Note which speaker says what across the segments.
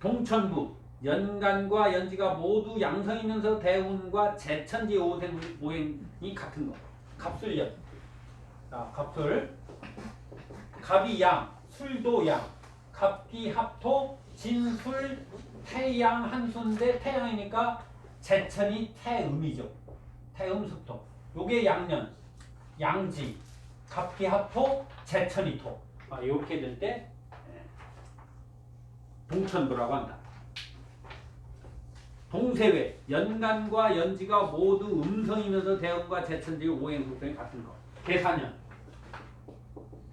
Speaker 1: 동천부 연간과 연지가 모두 양성이면서 대운과 제천지 오생 모행이 같은 거. 갑술 연. 자, 갑술. 갑이 양, 술도 양. 갑기 합토, 진술, 태양 한수인데 태양이니까 제천이 태음이죠. 태음숙토. 요게 양년, 양지, 갑기 합토, 제천이 토. 아, 이렇게 될 때 동천부라고 한다. 동세회 연간과 연지가 모두 음성이면서 대음과 제천지 오행 속성이 같은 거. 계사년.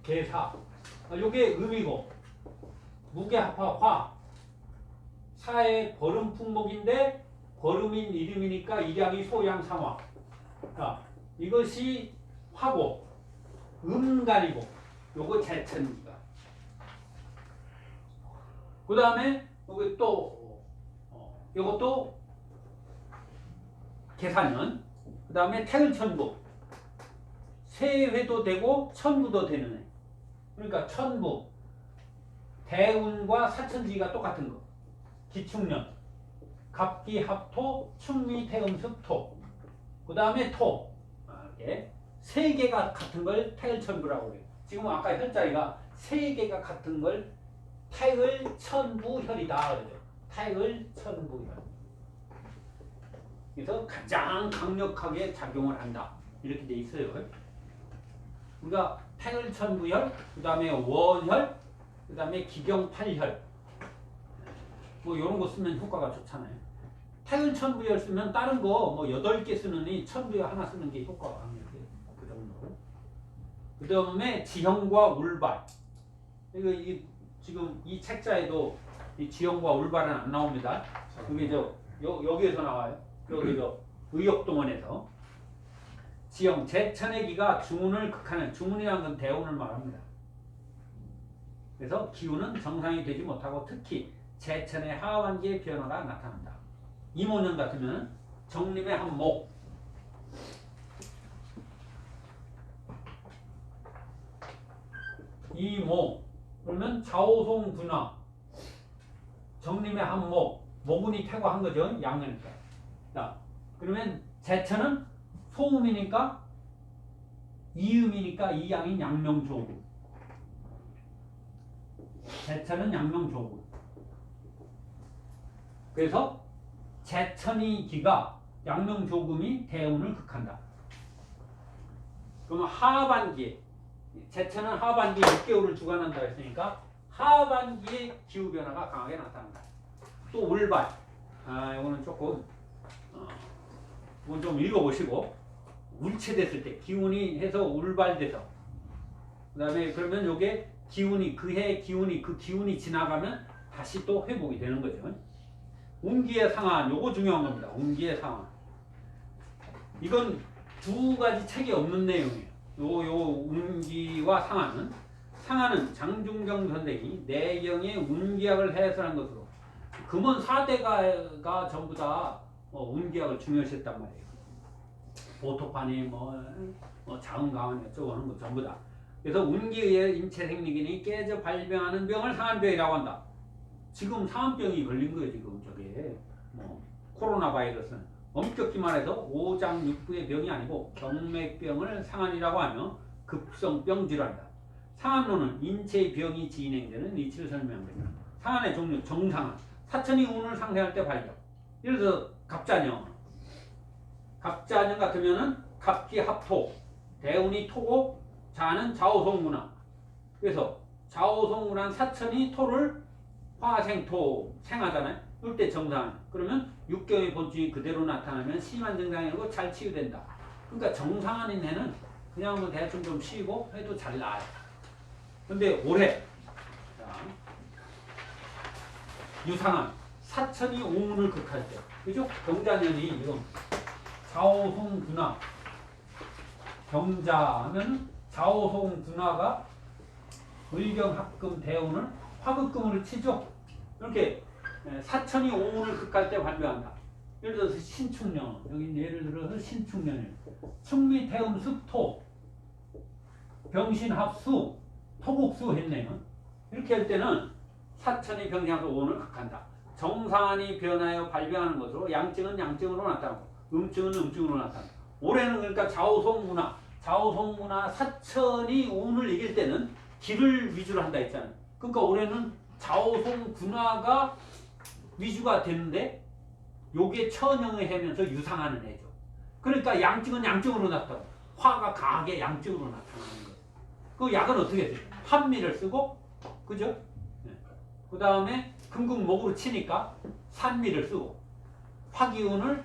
Speaker 1: 계사. 아, 요게 음이고. 무게합화 화. 사의 벌음 풍목인데 벌음인 이름이니까 일양이 소양 상화. 자, 이것이 화고. 음간이고. 요거 제천지가 그 다음에 여기 또 어, 이것도 계산은 그 다음에 태을천부. 세회도 되고 천부도 되는 애. 그러니까 천부. 대운과 사천지가 똑같은 거. 기축년. 갑기 합토 충미 태음 습토. 그 다음에 토. 아, 이렇게 세 개가 같은 걸 태을천부라고 해요. 지금 아까 혈자리가 세 개가 같은 걸 태을 천부혈이다 그러죠. 태을 천부혈. 그래서 가장 강력하게 작용을 한다. 이렇게 돼 있어요. 우리가 태을 천부혈, 그 다음에 원혈, 그 다음에 기경팔혈. 뭐 이런 거 쓰면 효과가 좋잖아요. 태을 천부혈 쓰면 다른 거 뭐 여덟 개 쓰느니 천부혈 하나 쓰는 게 효과가 강력해요. 그 정도로. 그 다음에 지형과 울발. 이거 이 지금 이 책자에도 이 지형과 울발은 안 나옵니다. 여기 저 여, 여기에서 나와요. 여기 저 의역동원에서 지형 제천의 기가 중운을 극하는 중운이라는 건 대운을 말합니다. 그래서 기운은 정상이 되지 못하고 특히 제천의 하반기의 변화가 나타난다. 이모년 같으면 정림의 한목 이모 그러면 좌오송 분화 정림의 한목 모군이 태고한 거죠 양이니까 자 그러면 제천은 소음이니까 이음이니까 이 양인 양명조구 제천은 양명조구 그래서 제천이 기가 양명조금이 대운을 극한다. 그러면 하반기에 제천은 하반기 6개월을 주관한다 했으니까 하반기에 기후 변화가 강하게 나타난다. 또 울발. 아, 이거는 조금 어, 이건 좀 읽어보시고 울체됐을 때 기운이 해서 울발돼서 그다음에 그러면 요게 기운이 그 해 기운이 그 기운이 지나가면 다시 또 회복이 되는 거죠. 운기의 상한 요거 중요한 겁니다. 운기의 상한. 이건 두 가지 책이 없는 내용이에요. 요, 요 운기와 상하는 상하는 장중경 선생이 내경의 운기학을 해설한 것으로 금원 4대가가 전부 다 어, 운기학을 중요시했단 말이에요. 보토판이 뭐, 뭐 자은강한 어쩌고 하는 거 전부 다. 그래서 운기의 인체 생리기니 깨져 발병하는 병을 상한병이라고 한다. 지금 상한병이 걸린 거예요, 지금 저게. 뭐 코로나 바이러스는. 엄격히 말해서 오장육부의 병이 아니고 경맥병을 상한이라고 하며 급성병 질환이다. 상한론은 인체의 병이 진행되는 이치를 설명합니다. 상한의 종류 정상한 사천이 운을 상쇄할 때 발병. 예를 들어 갑자년 갑자년 같으면은 갑기 합토 대운이 토고 자는 좌오송문화 그래서 좌오송문화 사천이 토를 화생토 생하잖아요. 이때 정상 그러면 육경의 본증이 그대로 나타나면 심한 증상이고 잘 치유된다. 그러니까 정상한인 애는 그냥 뭐 대충 좀 쉬고 해도 잘 나아요. 근데 올해 자, 유상한 사천이 오문을 극할 때 그죠? 경자년이 지금 좌오송 분화 경자하면 좌오송 분화가 의경합금 대운을 화급금으로 치죠. 이렇게 예, 사천이 오운을 극할 때 발표한다. 예를 들어서 신축년 여기 예를 들어서 신축년이에요. 충미 태음 습 토 병신합수 토국수 했네요. 이렇게 할 때는 사천이 병신합수 오운을 극한다. 정산이 변하여 발병하는 것으로 양증은 양증으로 나타나고 음증은 음증으로 나타나고 올해는 그러니까 좌우송문화 좌우송문화 사천이 운을 이길 때는 길을 위주로 한다 했잖아요. 그러니까 올해는 좌우송군화가 위주가 되는데 요게 천형의 해면서 유상하는 해죠. 그러니까 양증은 양증으로 나타나. 화가 강하게 양증으로 나타나는 거예요. 그 약은 어떻게 돼요? 한미를 쓰고 그죠? 그 다음에 금국목으로 치니까 산미를 쓰고 화기운을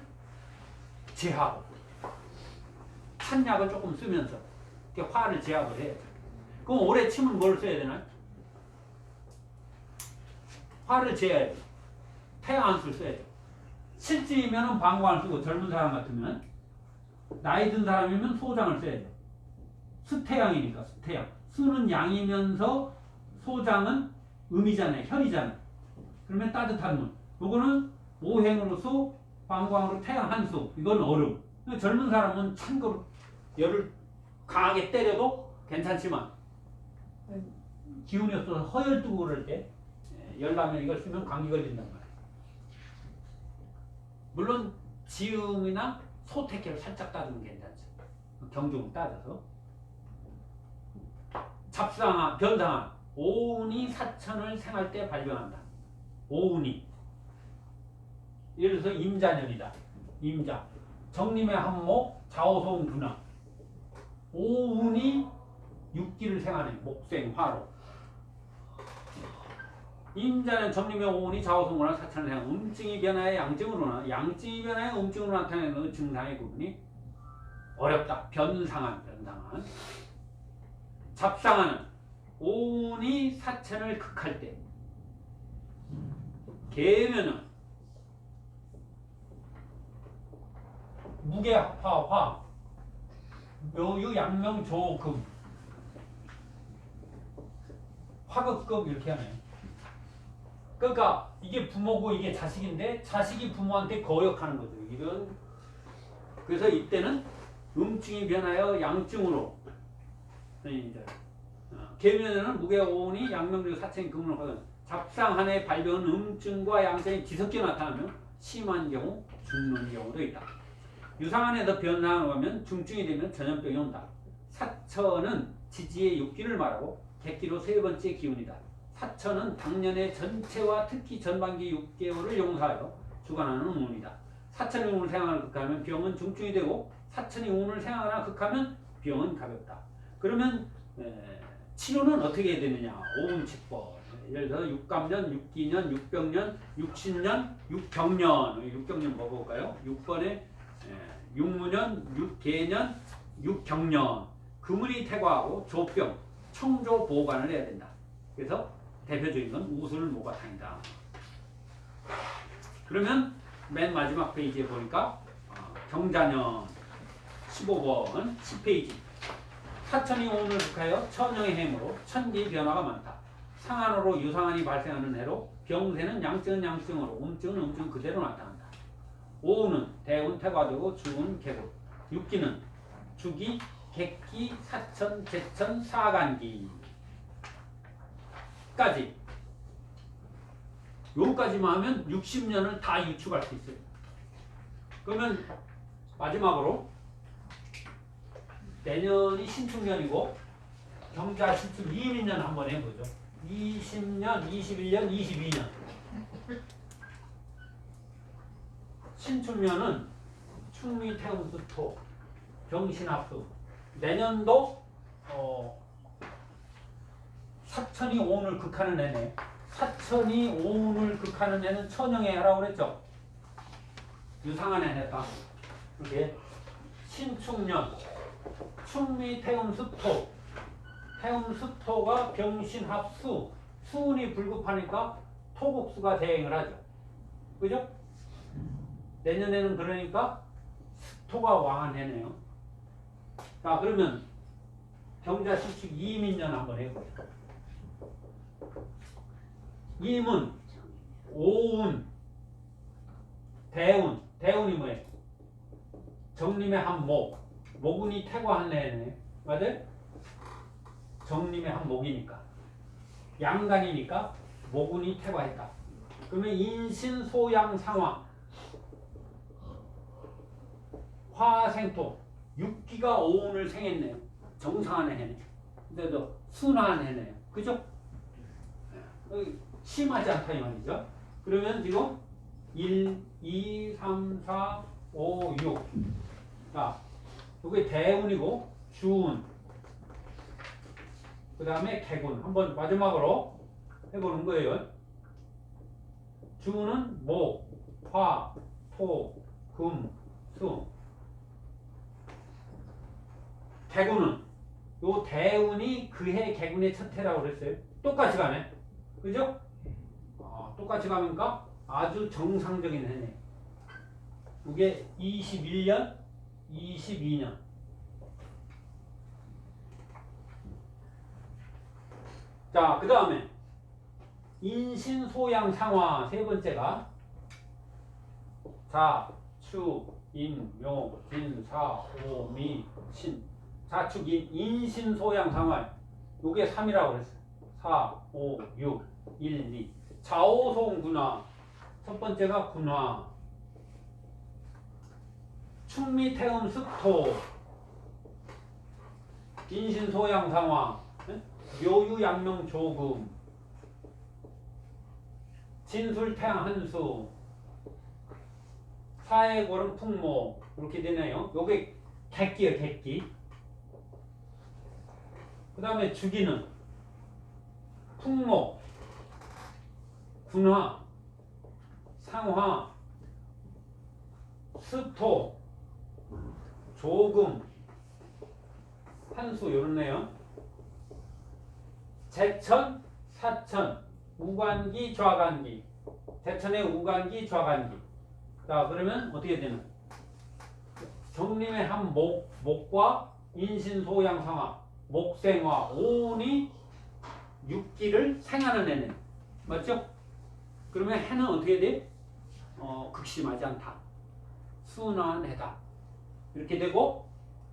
Speaker 1: 제하고 찬약을 조금 쓰면서 이렇게 화를 제압을 해야죠. 그럼 올해 침은 뭘 써야 되나요? 화를 제해야 돼. 태양한술 써야죠. 실질이면 방광을 쓰고 젊은 사람 같으면 나이 든 사람이면 소장을 써야 돼. 수태양이니까 수태양. 수는 양이면서 소장은 음이잖아요. 혈이잖아요. 그러면 따뜻한 물. 요거는 오행으로 수, 방광으로 태양 한수. 이건 얼음. 젊은 사람은 찬 거로 열을 강하게 때려도 괜찮지만 기운이 없어서 허열뜨고 그럴 때 예, 열나면 이걸 쓰면 감기 걸린단 말이에요. 물론 지음이나 소태기를 살짝 따주면 괜찮죠. 경중 따져서 잡상한 변상한 오운이 사천을 생할 때 발병한다. 오운이 예를 들어서 임자년이다. 임자 정림의 한목 좌우송 분화 오운이 육기를 생하는 목생화로 임자는 정림의 오운이 좌우송분화 사천을 생하 음증이 변화해 양증으로나 양증이 변화해 음증으로 나타내는 증상의 구분이 어렵다. 변상한 변상한 잡상하는 오운이 사천을 극할 때 개면은 무게화화 묘유 양명 조금 화극금 이렇게 하네. 그러니까 이게 부모고 이게 자식인데 자식이 부모한테 거역하는 거죠. 이런 그래서 이때는 음증이 변하여 양증으로 이제 어, 계면에는 무게 오온이 양명적 사천이 금을 하든 잡상한해 발병은 음증과 양성이 뒤섞여 나타나면 심한 경우 죽는 경우도 있다. 유상한에서 변상을 하면 중증이 되면 전염병이 온다. 사천은 지지의 육기를 말하고 객기로 세 번째 기운이다. 사천은 당년의 전체와 특히 전반기 6개월을 용사하여 주관하는 운이다. 사천이 운을 생각하는 극하면 병은 중증이 되고 사천이 운을 생각하나 극하면 병은 가볍다. 그러면 에, 치료는 어떻게 해야 되느냐? 오운치법. 예를 들어 육감년, 육기년, 육병년, 육신년, 육경년. 육경년 뭐 볼까요? 6번에 육무년, 육계년, 육경년. 그물이 태과하고 조병, 청조 보관을 해야 된다. 그래서 대표적인 건 우술 모가탕이다. 그러면 맨 마지막 페이지에 보니까 어, 경자년 15번 10페이지 사천이 오늘 극하여 천영의 행으로 천기 변화가 많다. 상한으로 유상한이 발생하는 해로 병세는 양증은 양증으로 음증은 음증 그대로 나타난다. 오운은 대운 태과되고 주운 개고 육기는 주기 객기 사천 제천 사간기 까지 요까지만 하면 60년을 다 유축할 수 있어요. 그러면 마지막으로 내년이 신축년이고 경자 신축 이민년 한번 해보죠. 20년, 21년, 22년. 신축년은 충미 태음수토 병신합수 내년도 어, 사천이 오운을 극하는 해네. 사천이 오운을 극하는 해는 천영의 해라고 그랬죠. 유상한 해다. 이렇게 신축년, 충미 태음수토, 태음수토가 병신합수, 수운이 불급하니까 토국수가 대행을 하죠. 그죠? 내년에는 그러니까 수토가 왕한 해네요. 자 그러면 경자 신축 이민년 한번 해보죠. 임은 오운 대운 대운이 뭐예요? 정림의 한 목, 목운이 태과한 해네 맞아요? 정림의 한 목이니까 양간이니까 목운이 태과했다. 그러면 인신 소양 상황 화생토 육기가 오운을 생했네요. 정상한 해네. 근데도 순한 해네요. 그죠? 어, 심하지 않다 이 말이죠. 그러면 지금 1, 2, 3, 4, 5, 6. 자, 이게 대운이고 주운. 그 다음에 개군. 한번 마지막으로 해보는 거예요. 주는 목, 화, 토, 금, 수. 개군은 요 대운이 그해 개군의 첫 해라고 그랬어요. 똑같이 가네. 그죠? 아, 똑같이 가니까 아주 정상적인 해네. 이게 21년, 22년. 자, 그 다음에 인신소양 상화 세 번째가 자, 추, 인, 묘, 진, 사, 오, 미, 신. 자축, 인, 인신소양 상화. 요게 3이라고 그랬어요. 4, 5, 6, 1, 2. 좌오송 군화. 첫 번째가 군화. 충미, 태음, 습토. 인신 소양 상화. 응? 묘유, 양명, 조금. 진술, 태양, 한수. 사회, 고름, 풍모. 이렇게 되네요. 요게 객기예요, 객기. 그 다음에 주기는 풍목, 군화, 상화, 스토, 조금, 한수 요렇네요. 제천, 사천, 우관기, 좌관기. 제천의 우관기, 좌관기. 자 그러면 어떻게 되는? 정림의 한 목, 목과 인신소양 상화, 목생화, 오운이 육기를 생하는 해는 맞죠? 그러면 해는 어떻게 돼? 어, 극심하지 않다. 순한 해다. 이렇게 되고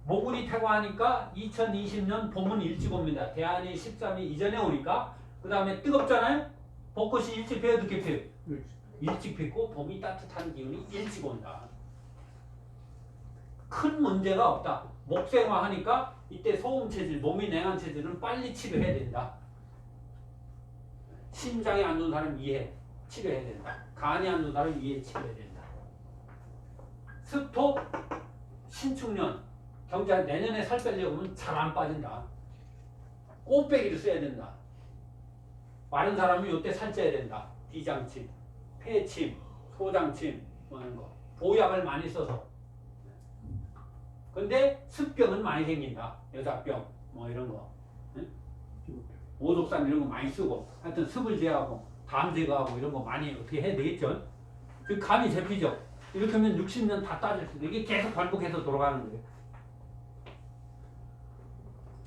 Speaker 1: 모군이 태고하니까 2020년 봄은 일찍 옵니다. 대한이 13이 이전에 오니까 그 다음에 뜨겁잖아요. 벚꽃이 일찍 피어 늦게 피어. 일찍 피고 봄이 따뜻한 기운이 일찍 온다. 큰 문제가 없다. 목생화 하니까 이때 소음 체질, 몸이 냉한 체질은 빨리 치료해야 된다. 심장이 안 좋은 사람 이해 치료해야 된다. 간이 안 사람 이해 치료해야 된다. 스톱 신축년 경자 내년에 살 빼려고 하면 잘 안 빠진다. 꽃배기를 써야 된다. 마른 사람은 이때 살쪄야 된다. 비장침, 폐침, 소장침 뭐 이런 거. 보약을 많이 써서. 근데 습병은 많이 생긴다. 여자병 뭐 이런 거. 응? 오독산 이런 거 많이 쓰고 하여튼 습을 제하고 담 제거하고 이런 거 많이 어떻게 해야 되겠죠? 그 감이 잡히죠? 이렇게 하면 60년 다 따질 수도 이게 계속 반복해서 돌아가는 거예요.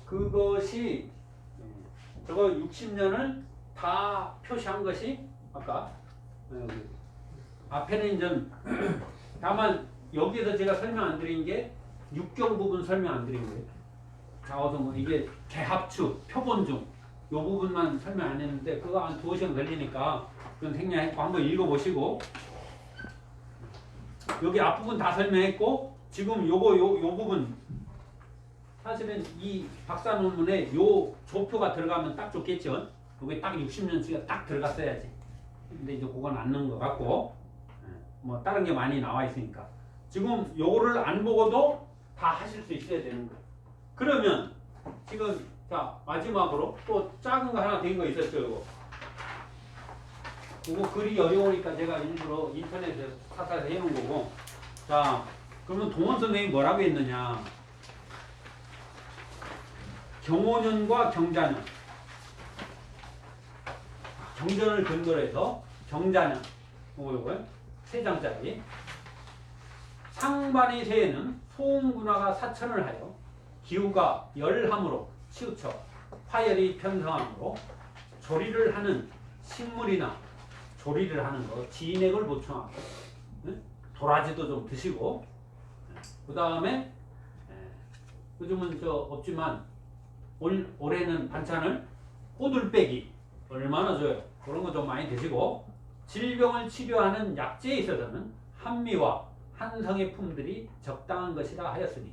Speaker 1: 그것이 음, 저거 60년을 다 표시한 것이 아까 어, 앞에는 이제 다만 여기에서 제가 설명 안 드린 게 육경 부분 설명 안 드린 거예요. 자 어서 뭐 이게 개합축, 표본중 요 부분만 설명 안 했는데 그거 한 두어 시간 걸리니까 그건 생략했고 한번 읽어보시고 여기 앞부분 다 설명했고 지금 요거 요, 요 부분 사실은 이 박사 논문에 요 조표가 들어가면 딱 좋겠죠. 요게 딱 60년치가 딱 들어갔어야지. 근데 이제 그건 안 넣은 것 같고 예, 뭐 다른 게 많이 나와 있으니까 지금 요거를 안 보고도 다 하실 수 있어야 되는 거예요. 그러면 지금 자 마지막으로 또 작은 거 하나 된 거 있었죠 이거? 이거 글이 어려우니까 제가 일부러 인터넷에 사서 해놓은 거고. 자 그러면 동원 선생님이 뭐라고 했느냐? 경호년과 경자년 경전을 근거로 해서 경자년 요거 요거 세 장짜리. 상반의 새에는 소음군화가 사천을 하여 기후가 열함으로 치우쳐 화열이 편성함으로 조리를 하는 식물이나 조리를 하는 거 진액을 보충하고 응? 도라지도 좀 드시고 그 다음에 요즘은 저 없지만 올, 올해는 반찬을 꼬들빼기 얼마나 줘요 그런 거 좀 많이 드시고 질병을 치료하는 약재에 있어서는 한미와 한성의 품들이 적당한 것이라 하였으니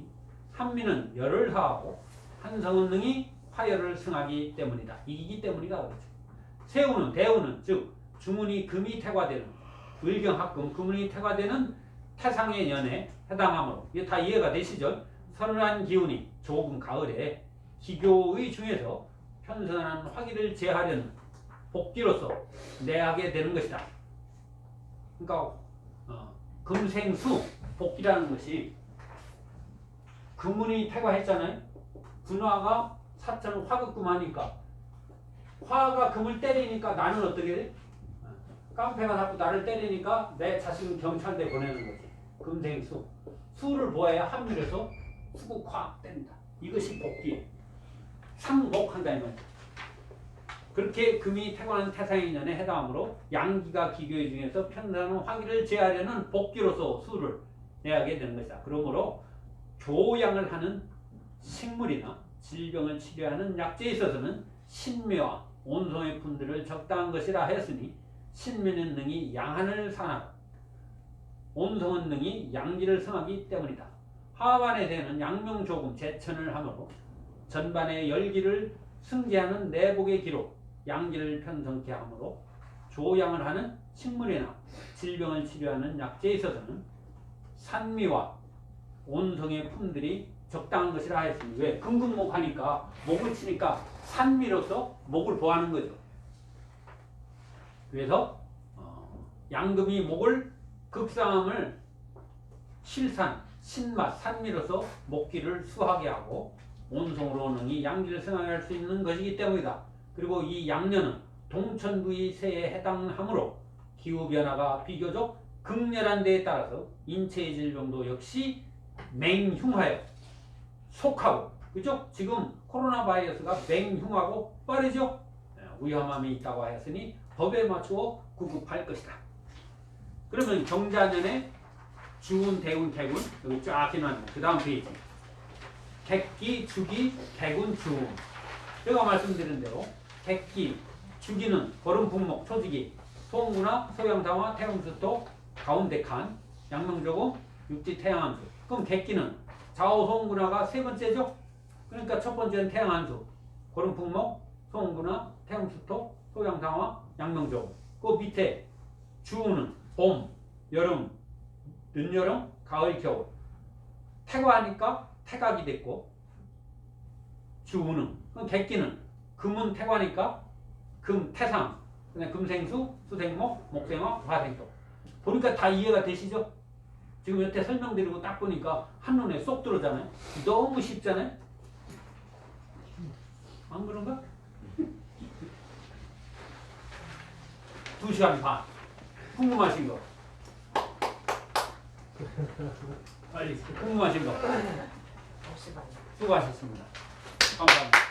Speaker 1: 한미는 열을 하하고 한성은 능히 화열을 승하기 때문이다. 이기기 때문이다. 그렇죠. 세우는 대우는 즉 주문이 금이 태과되는 을경합금 금운이 태과되는 태상의 년에 해당하므로 이게 다 이해가 되시죠? 서늘한 기운이 조금 가을에 기교의 중에서 편선한 화기를 제하려는 복기로서 내하게 되는 것이다. 그러니까 어, 금생수 복기라는 것이 금운이 태과했잖아요. 분화가 사천 화극금하니까 화가 금을 때리니까 나는 어떻게 돼? 깡패가 자꾸 나를 때리니까 내 자식은 경찰대 보내는 거지. 금생수. 수를 보아야 합류해서 수국 확 때린다. 이것이 복기. 상복한다 이 말이야. 그렇게 금이 태관한 태상의 년에 해당하므로 양기가 기교의 중에서 편단한 화기를 제하려는 복기로서 수를 내하게 되는 것이다. 그러므로 교양을 하는 식물이나 질병을 치료하는 약재에 있어서는 신묘와 온성의 분들을 적당한 것이라 하였으니 신묘는 능히 양한을 산하고 온성은 능히 양기를 성하기 때문이다. 하반에 대는 양명 조금 제천을 하므로 전반의 열기를 승계하는 내복의 기록 양기를 편성케 하므로 조양을 하는 식물이나 질병을 치료하는 약재에 있어서는 산미와 온성의 품들이 적당한 것이라 하였습니다. 왜? 금금목 하니까 목을 치니까 산미로서 목을 보하는 거죠. 그래서 어, 양금이 목을 극상함을 실산, 신맛, 산미로서 목기를 수하게 하고 온성으로 능히 양기를 승하게 할수 있는 것이기 때문이다. 그리고 이 양녀는 동천부의 세에 해당하므로 기후 변화가 비교적 극렬한 데에 따라서 인체의 질병도 역시 맹흉하여 속하고 그죠? 지금 코로나 바이러스가 맹흉하고 빠르죠? 예, 위험함이 있다고 하였으니 법에 맞추어 구급할 것이다. 그러면 경자년에 주운, 대운, 개군 여기 쫙 해놨네. 그 다음 페이지. 객기, 주기, 개군, 주운. 제가 말씀드린 대로 객기, 주기는 거름 분목, 초지기, 소음구나, 소양상화, 태음수토, 가운데 칸, 양명조금, 육지 태양함수. 그럼 객기는 좌우 소음구나가 세 번째죠? 그러니까 첫 번째는 태양함수, 거름 분목, 소음구나, 태음수토, 소양상화, 양명조금. 그 밑에 주우는 봄, 여름, 늦여름, 가을, 겨울. 태과하니까 태각이 됐고 주우는 객기는 금은 태과니까 금 태상 금생수, 수생목, 목생화, 화생토. 보니까 다 이해가 되시죠? 지금 여태 설명드리고 딱 보니까 한눈에 쏙 들어오잖아요. 너무 쉽잖아요. 안 그런가? 두 시간 반. 궁금하신 거. 빨리 궁금하신 거. 수고하셨습니다. 감사합니다.